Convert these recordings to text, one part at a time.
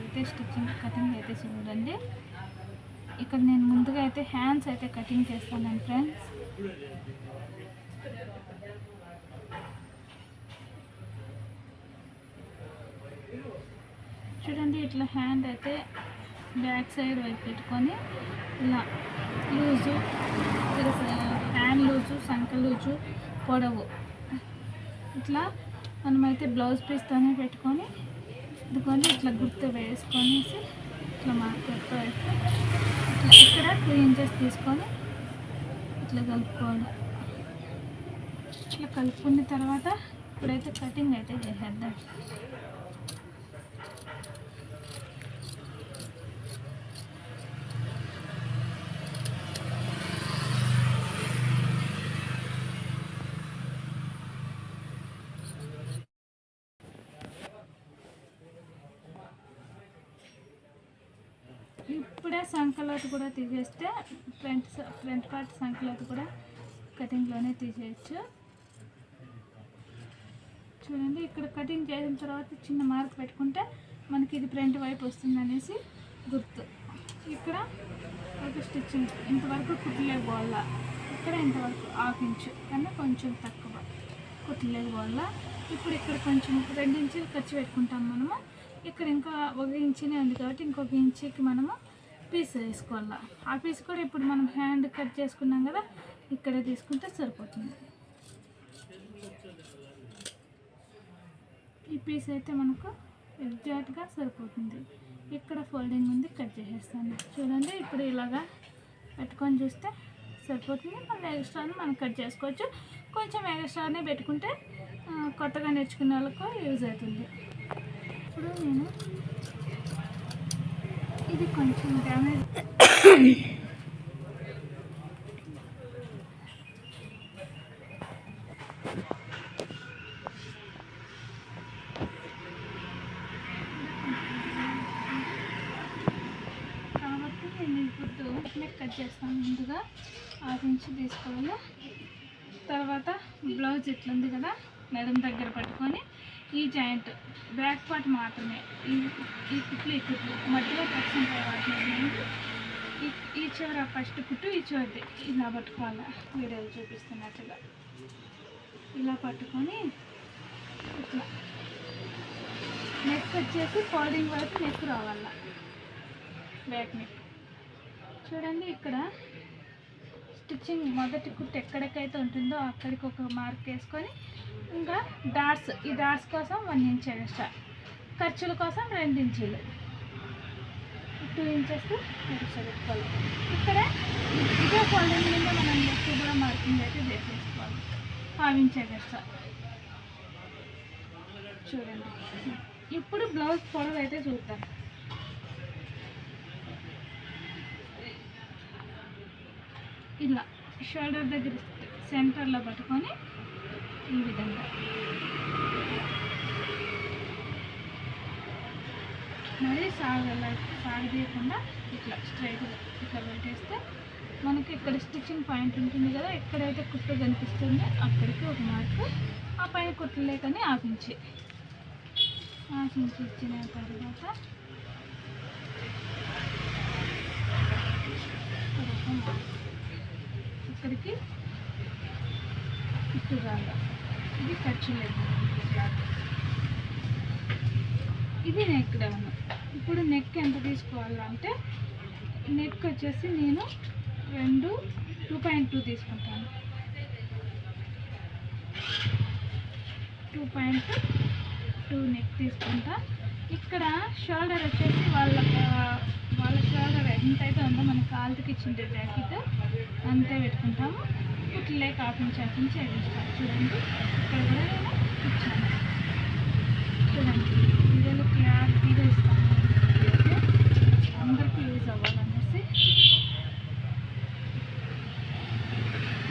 అయితే stitching cutting అయితే చూడండి. ఇక్కడ నేను ముందుగా అయితే హ్యాండ్స్ అయితే కటింగ్ చేస్తాను ఫ్రెండ్స్ చూడండి ఇట్లా హ్యాండ్ అయితే బ్యాక్ సైడ్ వైపు పెట్టుకొని ఇలా లూజు హ్యాండ్ లూజు సంక లూజు పొడవు. ఇట్లా మనమైతే బ్లౌజ్ పీస్తోనే పెట్టుకొని ఇదిగోండి ఇట్లా గుర్తు వేసుకొనేసి ఇట్లా మార్కెట్తో వేస్తే ఇట్లా ఇక్కడ టూ ఇంచెస్ తీసుకొని ఇట్లా కలుపుకోవాలి. ఇట్లా కలుపుకున్న తర్వాత ఇప్పుడైతే కటింగ్ అయితే చేసేద్దాం ఇప్పుడే సంకలోతి కూడా తీసేస్తే ఫ్రంట్ ఫ్రంట్ పార్ట్ సంకలోతి కూడా కటింగ్లోనే తీసేయచ్చు. చూడండి ఇక్కడ కటింగ్ చేసిన తర్వాత చిన్న మార్క్ పెట్టుకుంటే మనకి ఇది ఫ్రంట్ వైపు వస్తుంది అనేసి గుర్తు. ఇక్కడ ఒక స్టిచ్చింగ్ ఇంతవరకు కుట్టలేదు వాళ్ళ ఇక్కడ ఇంతవరకు హాఫ్ ఇంచు కన్నా కొంచెం తక్కువ కుట్టలేదు వాళ్ళ ఇప్పుడు ఇక్కడ కొంచెం రెండు ఇంచులు ఖర్చు పెట్టుకుంటాం మనము. ఇక్కడ ఇంకా ఒక ఇంచునే ఉంది కాబట్టి ఇంకొక ఇంచుకి మనము పీస్ వేసుకోవాలా. ఆ పీస్ కూడా ఇప్పుడు మనం హ్యాండ్ కట్ చేసుకున్నాం కదా ఇక్కడే తీసుకుంటే సరిపోతుంది. ఈ పీస్ అయితే మనకు ఎగ్జాక్ట్గా సరిపోతుంది. ఇక్కడ ఫోల్డింగ్ ఉంది కట్ చేసేస్తాను. చూడండి ఇప్పుడు ఇలాగా పెట్టుకొని చూస్తే సరిపోతుంది. మళ్ళీ ఎక్స్ట్రాని మనం కట్ చేసుకోవచ్చు. కొంచెం ఎక్స్ట్రానే పెట్టుకుంటే కొత్తగా నేర్చుకునే వాళ్ళకు యూజ్ అవుతుంది. ఇప్పుడు నేను ఇది కొంచెం డ్యామేజ్ కాబట్టి నేను ఇప్పుడు నెక్ కట్ చేస్తాను. ముందుగా హాఫ్ ఇంచ్ తీసుకోవాలి. తర్వాత బ్లౌజ్ ఇట్లుంది కదా నడుం దగ్గర పట్టుకొని ఈ జాయింట్ బ్యాక్ పార్ట్ మాత్రమే. ఈ ఈ కుట్లు ఈ కుట్లు. మధ్యలో టచ్ ఈ ఈ చివర ఫస్ట్ కుట్టు ఈ చివరిది. ఇలా పట్టుకోవాలి? వీడియోలు చూపిస్తున్నట్టుగా. ఇలా పట్టుకొని ఇట్లా. నెక్ వచ్చేసి ఫోల్డింగ్ వరకు నెక్ రావాల? Back neck. చూడండి ఇక్కడ స్టిచ్చింగ్ మొదటి కుట్టు ఎక్కడికైతే ఉంటుందో అక్కడికి ఒక మార్క్ వేసుకొని ఇంకా డాట్స్ ఈ డాట్స్ కోసం వన్ ఇంచ్ ఎక్స్ట్రా ఖర్చుల కోసం రెండు ఇంచీలు టూ ఇంచెస్ ఎక్స్ట్రా పెట్టుకోవాలి ఇక్కడ ఇదే ఫోల్డింగ్ మీద మనం నెక్ కూడా మార్కింగ్ అయితే చేసేసుకోవాలి హాఫ్ ఇంచ్ ఎక్స్ట్రా చూడండి. ఇప్పుడు బ్లౌజ్ పొడవు అయితే చూద్దాం. ఇలా షోల్డర్ దగ్గర సెంటర్లో పట్టుకొని ఈ విధంగా. మరి సాగల సాగదీయకుండా ఇట్లా స్ట్రైట్గా ఇట్లా పెట్టేస్తే మనకి ఇక్కడ స్టిచ్చింగ్ పాయింట్ ఉంటుంది కదా ఎక్కడైతే కుట్టు కనిపిస్తుందో అక్కడికి ఒక మార్క్ ఆ పైన కుట్టలేకని ఆపించి. ఆపించి ఇచ్చిన తర్వాత ఇక్కడికి కుట్టు రాగా ఇది ఖర్చు లేదు. ఇది నెక్ డౌన్ ఇప్పుడు నెక్ ఎంత తీసుకోవాలంటే నెక్ వచ్చేసి నేను రెండు టూ పాయింట్ టూ తీసుకుంటాను. టూ పాయింట్ టూ నెక్ తీసుకుంటా. ఇక్కడ షోల్డర్ వచ్చేసి వాళ్ళ వాళ్ళ షోల్డర్ ఎంతైతే ఉందో మన కాలుకి ఇచ్చిండే జాకెట్ అంతే పెట్టుకుంటాము. కుట్లే కాపించి ఆపించి వేస్తాం చూడండి. ఇక్కడ కూడా నేను ఇచ్చాను చూడండి. వీడియోలో క్లారిటీగా ఇస్తాను. అందరికీ యూజ్ అవ్వాలనేసి.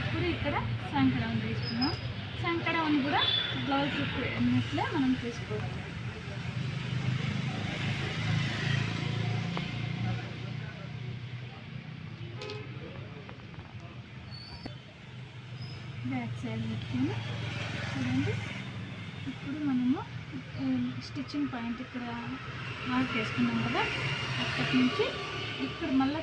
ఇప్పుడు ఇక్కడ సంకడం తీసుకున్నాం సంకడం కూడా బ్లౌజ్ అన్నట్లే మనం తీసుకోవాలి. బ్యాక్ సైడ్ పెట్టుకొని చూడండి. ఇప్పుడు మనము స్టిచ్చింగ్ పాయింట్ ఇక్కడ మార్క్ వేసుకున్నాం కదా అక్కడి నుంచి ఇక్కడ మళ్ళీ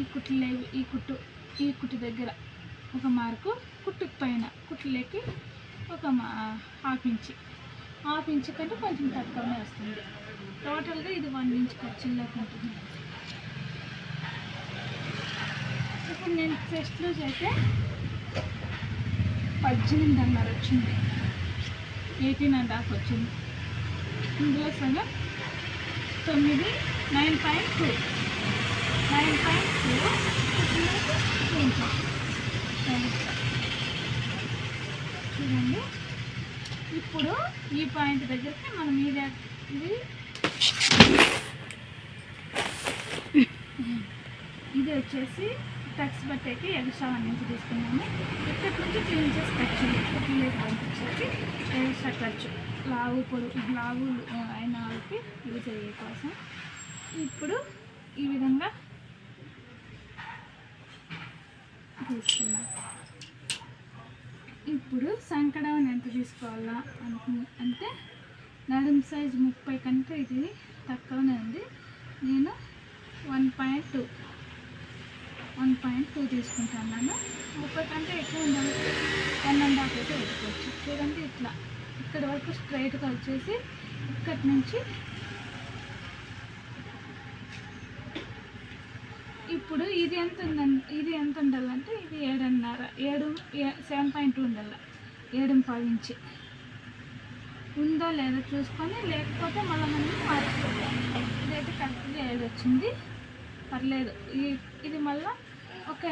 ఈ కుట్లు లేవు ఈ కుట్టు ఈ కుట్టు దగ్గర ఒక మార్కు కుట్టు పైన కుట్లేకి ఒక మా హాఫ్ ఇంచ్. హాఫ్ ఇంచ్ కంటే కొంచెం తక్కువనే వస్తుంది. టోటల్గా ఇది వన్ ఇంచ్ ఖర్చుల్లోకి ఉంటుంది. ఇప్పుడు నేను ఫస్ట్ లూజ్ అయితే పద్దెనిమిదిన్నర వచ్చింది. ఎయిటీన్ అండ్ హాఫ్ వచ్చింది. ఇందులో సగం తొమ్మిది nine point two. Nine point two చూడండి. ఇప్పుడు ఈ పాయింట్ దగ్గరికి మనం ఇది ఇది ఇది వచ్చేసి టక్స్ బట్టేకి ఎక్స్ట్రా వన్ నుంచి తీసుకున్నాము. ఇక్కడ నుంచి క్లీన్ చేసి ఖర్చు పిల్లలకి పంపించేసి ఎక్స్ట్రా ఖర్చు లావు పొడు లావు అయిన వాళ్ళకి యూజ్ అయ్యే కోసం. ఇప్పుడు ఈ విధంగా తీసుకున్నాం. ఇప్పుడు సంకడవని ఎంత తీసుకోవాలా అనుకుని అంటే నడుం సైజ్ ముప్పై కంటే ఇది తక్కువనే ఉంది. నేను one point two one point two తీసుకుంటున్నాను ముప్పై కంటే ఎక్కువ ఉండాలి. వన్ అండ్ హాఫ్ అయితే పెట్టుకోవచ్చు చూడండి ఇట్లా. ఇక్కడ వరకు స్ట్రైట్గా వచ్చేసి ఇక్కడి నుంచి ఇప్పుడు ఇది ఎంత ఉందండి ఇది ఎంత ఉండాలంటే ఇది ఏడున్నర ఏడు సెవెన్ పాయింట్ టూ ఉండాలి. ఏడు ఇంచి. ఉందో లేదో చూసుకొని లేకపోతే మళ్ళీ మనం మార్చుకోవాలి ఇదైతే కరెక్ట్గా ఏడు వచ్చింది పర్లేదు. ఈ- ఇది మళ్ళీ ఒక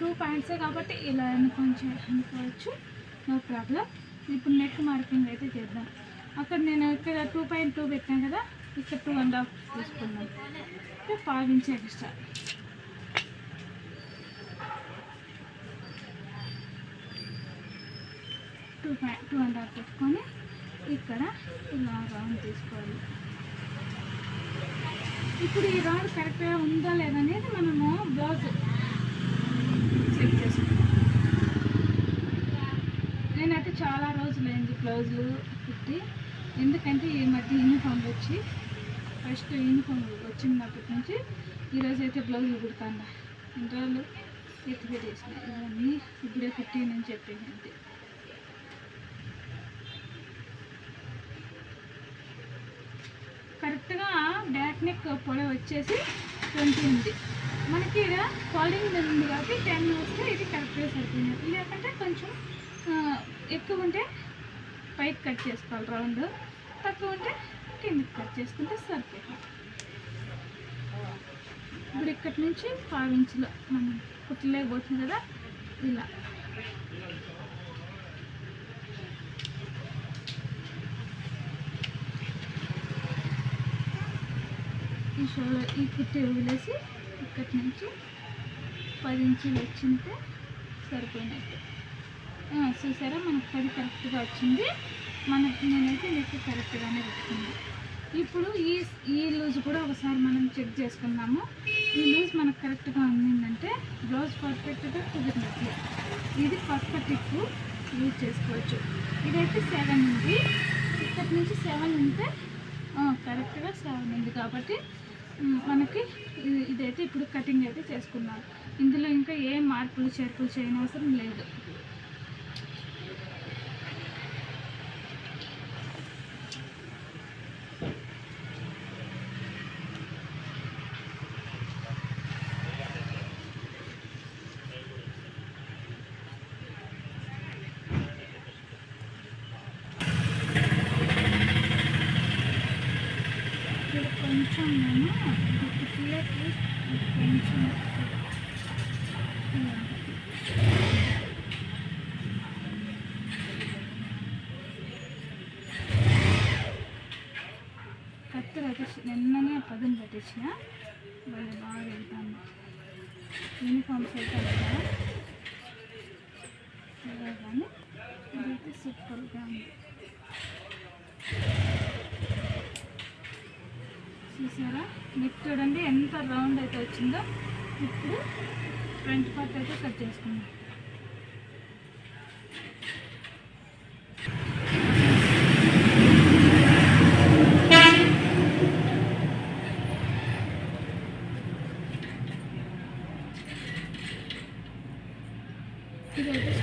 టూ పాయింట్సే కాబట్టి ఇలా కొంచెం అనుకోవచ్చు. నో ప్రాబ్లం ఇప్పుడు నెక్ మార్కింగ్ అయితే చేద్దాం. అక్కడ నేను ఇక్కడ టూ పాయింట్ టూ పెట్టాను కదా ఇక్కడ టూ అండ్ హాఫ్ తీసుకున్నాను. అంటే పావించి extra two point two and half పెట్టుకొని ఇక్కడ ఇలా రౌండ్ తీసుకోవాలి. ఇప్పుడు ఈ రాడ్ కరెక్ట్గా ఉందా లేదనేది మనము బ్లౌజ్ చెక్ చేసుకుంటాం నేనైతే చాలా రోజులైంది బ్లౌజులు కుట్టి. ఎందుకంటే ఈ మధ్య యూనిఫామ్ వచ్చి ఫస్ట్ యూనిఫామ్ వచ్చినప్పటి నుంచి. ఈరోజు అయితే బ్లౌజులు కుడతాను. ఇన్ని రోజులు ఎత్తి ఇవన్నీ ఇప్పుడే కుట్టి నేను చెప్పేసి కరెక్ట్గా బ్యాక్ నెక్ పొడవు వచ్చేసి ట్వంటీ ఉంది. మనకి ఇక్కడ ఫాలింగ్ ఉంది కాబట్టి టెన్ వస్తే ఇది కరెక్ట్గా సరిపోయింది. లేకుంటే కొంచెం ఎక్కువ ఉంటే పైకి కట్ చేసుకోవాలి రౌండ్. తక్కువ ఉంటే కిందకి కట్ చేసుకుంటే సరిపోతుంది. ఇప్పుడు ఇక్కడి నుంచి పావు ఇంచులో మనం కుట్టలేకపోతుంది కదా ఇలా. ఈ షోలో ఈ కుట్టి వదిలేసి ఇక్కడి నుంచి పది ఇంచులు వచ్చింటే సరిపోయినట్టు. చూసారా? మనకు పది కరెక్ట్గా వచ్చింది. మనకి నేనైతే లెక్క కరెక్ట్గానే పెట్టుకున్నాను ఇప్పుడు ఈ ఈ లూజ్ కూడా ఒకసారి మనం చెక్ చేసుకున్నాము ఈ లూజ్ మనకు కరెక్ట్గా ఉందంటే బ్లౌజ్ పర్ఫెక్ట్గా కుదిరినట్లే. ఇది పర్ఫెక్ట్ ఎక్కువ యూజ్ చేసుకోవచ్చు. ఇదైతే సెవెన్ ఉంది. ఇక్కడి నుంచి సెవెన్ ఉంటే కరెక్ట్గా సెవెన్ ఉంది కాబట్టి మనకి ఇదైతే ఇప్పుడు కటింగ్ అయితే చేసుకున్నారు. ఇందులో ఇంకా ఏ మార్పులు చేర్పులు చేయనవసరం లేదు ఇక్కడ కొంచెం నేను గుర్తులకి కొంచెం ఇలా. కత్తెర అయితే నిన్ననే పదం పెట్టించిన వాళ్ళు బాగా వెళ్తాను యూనిఫామ్స్ అయితే కదా కానీ ఇదైతే సూపర్గా ఉంది చూసారా నెక్ చూడండి ఎంత రౌండ్ అయితే వచ్చిందో ఇప్పుడు ఫ్రంట్ పార్ట్ అయితే కట్ చేసుకుందాం. ఇదైతే